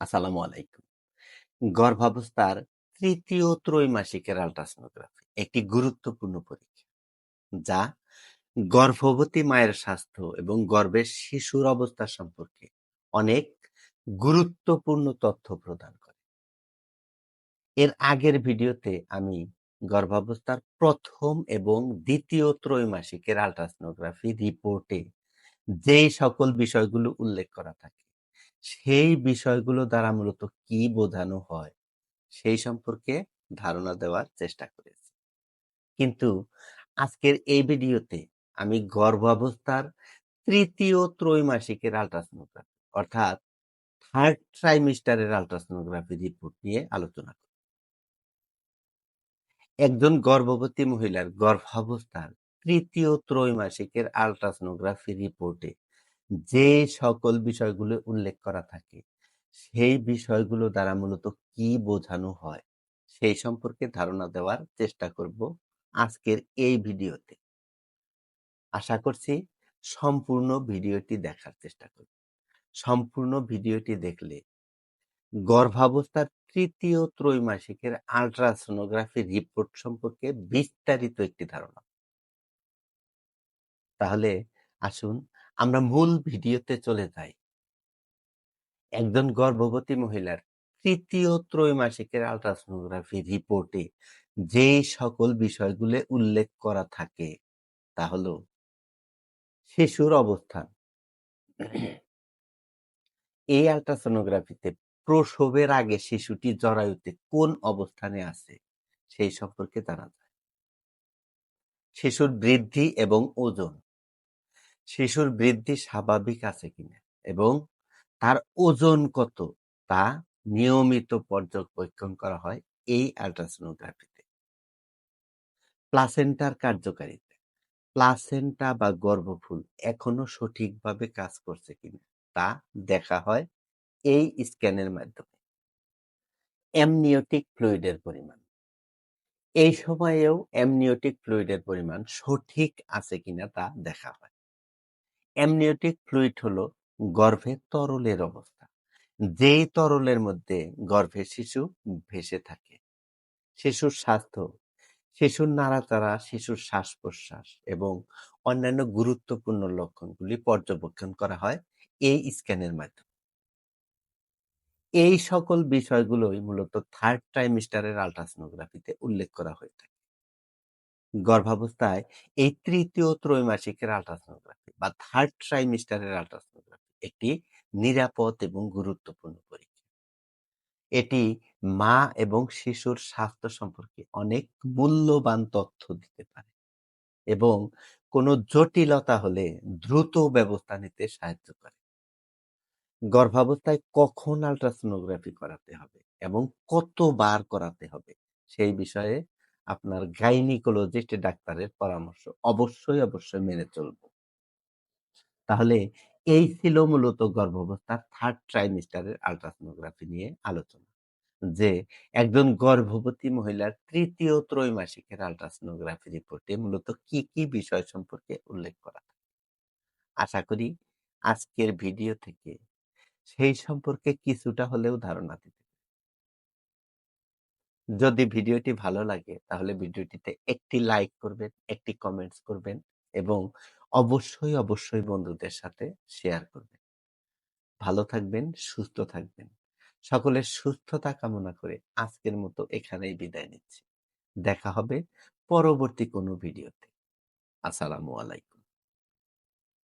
আসসালামু আলাইকুম। গর্ভাবস্থার তৃতীয় ত্রৈমাসিকের আল্ট্রাসোনোগ্রাফি, একটি গুরুত্বপূর্ণ পরীক্ষা, যা গর্ভবতী মায়ের স্বাস্থ্য এবং গর্ভের শিশুর অবস্থা সম্পর্কে অনেক গুরুত্বপূর্ণ তথ্য প্রদান করে। এর আগের ভিডিওতে আমি গর্ভাবস্থার প্রথম এবং দ্বিতীয় ত্রৈমাসিকের আল্ট্রাসোনোগ্রাফি রিপোর্টে যেই সকল বিষয়গুলো উল্লেখ করা থাকে সেই বিষয়গুলো দ্বারা মূলত কি বোঝানো হয়, সেই সম্পর্কে ধারণা দেওয়ার চেষ্টা করেছি। কিন্তু আজকের এই ভিডিওতে আমি গর্ভাবস্থার তৃতীয় ত্রৈমাসিকের আল্ট্রাসোনোগ্রাফি অর্থাৎ থার্ড ট্রাইমিস্টারের আল্ট্রাসোনোগ্রাফি রিপোর্ট নিয়ে আলোচনা করব একজন গর্ভবতী মহিলার গর্ভাবস্থার তৃতীয় ত্রৈমাসিকের আল্ট্রাসোনোগ্রাফি রিপোর্টে যে সকল বিষয়গুলো উল্লেখ করা থাকে, সেই বিষয়গুলো দ্বারা মূলত কি বোঝানো হয়, সেই সম্পর্কে ধারণা দেওয়ার চেষ্টা করব আজকের এই ভিডিওতে। আশা করছি সম্পূর্ণ ভিডিওটি দেখার চেষ্টা করব। সম্পূর্ণ ভিডিওটি দেখলে গর্ভাবস্থার তৃতীয় ত্রৈমাসিকের আল্ট্রাসোনোগ্রাফি রিপোর্ট সম্পর্কে বিস্তারিত একটি ধারণা। তাহলে আসুন আমরা মূল ভিডিওতে চলে যাই। একজন গর্ভবতী মহিলার তৃতীয় ত্রৈমাসিকের আল্ট্রাসোনোগ্রাফি রিপোর্টে যে সকল বিষয়গুলো উল্লেখ করা থাকে, তা হল শিশুর অবস্থান। এই আল্ট্রাসোনোগ্রাফিতে প্রসবের আগে শিশুটি জরায়ুতে কোন অবস্থানে আছে, সেই সম্পর্কে জানা যায়। শিশুর বৃদ্ধি এবং ওজন। শিশুর বৃদ্ধি স্বাভাবিক আছে কিনা? এবং তার ওজন কত তা নিয়মিত পর্যবেক্ষণ করা হয় এই আল্ট্রাসোনোগ্রাফিতে। প্লাসেন্টার কার্যকারিতা। প্লাসেন্টা বা গর্ভফুল এখনও সঠিকভাবে কাজ করছে কিনা তা দেখা হয় এই স্ক্যানের মাধ্যমে। অ্যামনিওটিক ফ্লুইডের পরিমাণ। এই সময়েও অ্যামনিওটিক ফ্লুইডের পরিমাণ সঠিক আছে কিনা তা দেখা হয়। অ্যামনিওটিক ফ্লুইড হলো গর্ভে তরলের অবস্থা। যেই তরলের মধ্যে গর্ভে শিশু ভেসে থাকে, শিশুর স্বাস্থ্য, শিশুর নাড়াচাড়া, শিশুর শ্বাস প্রশ্বাস এবং অন্যান্য গুরুত্বপূর্ণ লক্ষণগুলি পর্যবেক্ষণ করা হয় এই স্ক্যানের মাধ্যমে। এই সকল বিষয়গুলোই মূলত থার্ড ট্রাইমিস্টারের আল্ট্রাসোনোগ্রাফিতে উল্লেখ করা হয়ে থাকে। গর্ভাবস্থায় এই তৃতীয় ত্রৈমাসিকের আল্ট্রাসোনোগ্রাফি বা থার্ড ট্রাইমিস্টারের আল্ট্রাসোনোগ্রাফি একটি নিরাপদ এবং গুরুত্বপূর্ণ পরীক্ষা। এটি মা এবং শিশুর স্বাস্থ্য সম্পর্কে অনেক মূল্যবান তথ্য দিতে পারে এবং কোনো জটিলতা হলে দ্রুত ব্যবস্থা নিতে সাহায্য করে। গর্ভাবস্থায় কখন আল্ট্রাসোনোগ্রাফি করাতে হবে এবং কতবার করাতে হবে সেই বিষয়ে আপনার গাইনিকোলজিস্ট ডাক্তারের পরামর্শ অবশ্যই অবশ্যই মেনে চলব। তাহলে এই ছিল মূলত গর্ভাবস্থার থার্ড ট্রাইমিস্টারের আল্ট্রাসোনোগ্রাফি নিয়ে আলোচনা, যে একজন গর্ভবতী মহিলার তৃতীয় ত্রৈমাসিকের আল্ট্রাসোনোগ্রাফি রিপোর্টে মূলত কি কি বিষয় সম্পর্কে উল্লেখ করা আশা করি আজকের ভিডিও থেকে সেই সম্পর্কে কিছুটা হলেও ধারণা দিতে যদি ভিডিওটি ভালো লাগে, তাহলে ভিডিওটিতে একটি লাইক করবেন, একটি কমেন্টস করবেন এবং অবশ্যই অবশ্যই বন্ধুদের সাথে শেয়ার করবেন। ভালো থাকবেন, সুস্থ থাকবেন। সকলের সুস্থতা কামনা করে আজকের মতো এখানেই বিদায় নিচ্ছি। দেখা হবে পরবর্তী কোনো ভিডিওতে। আসসালামু আলাইকুম।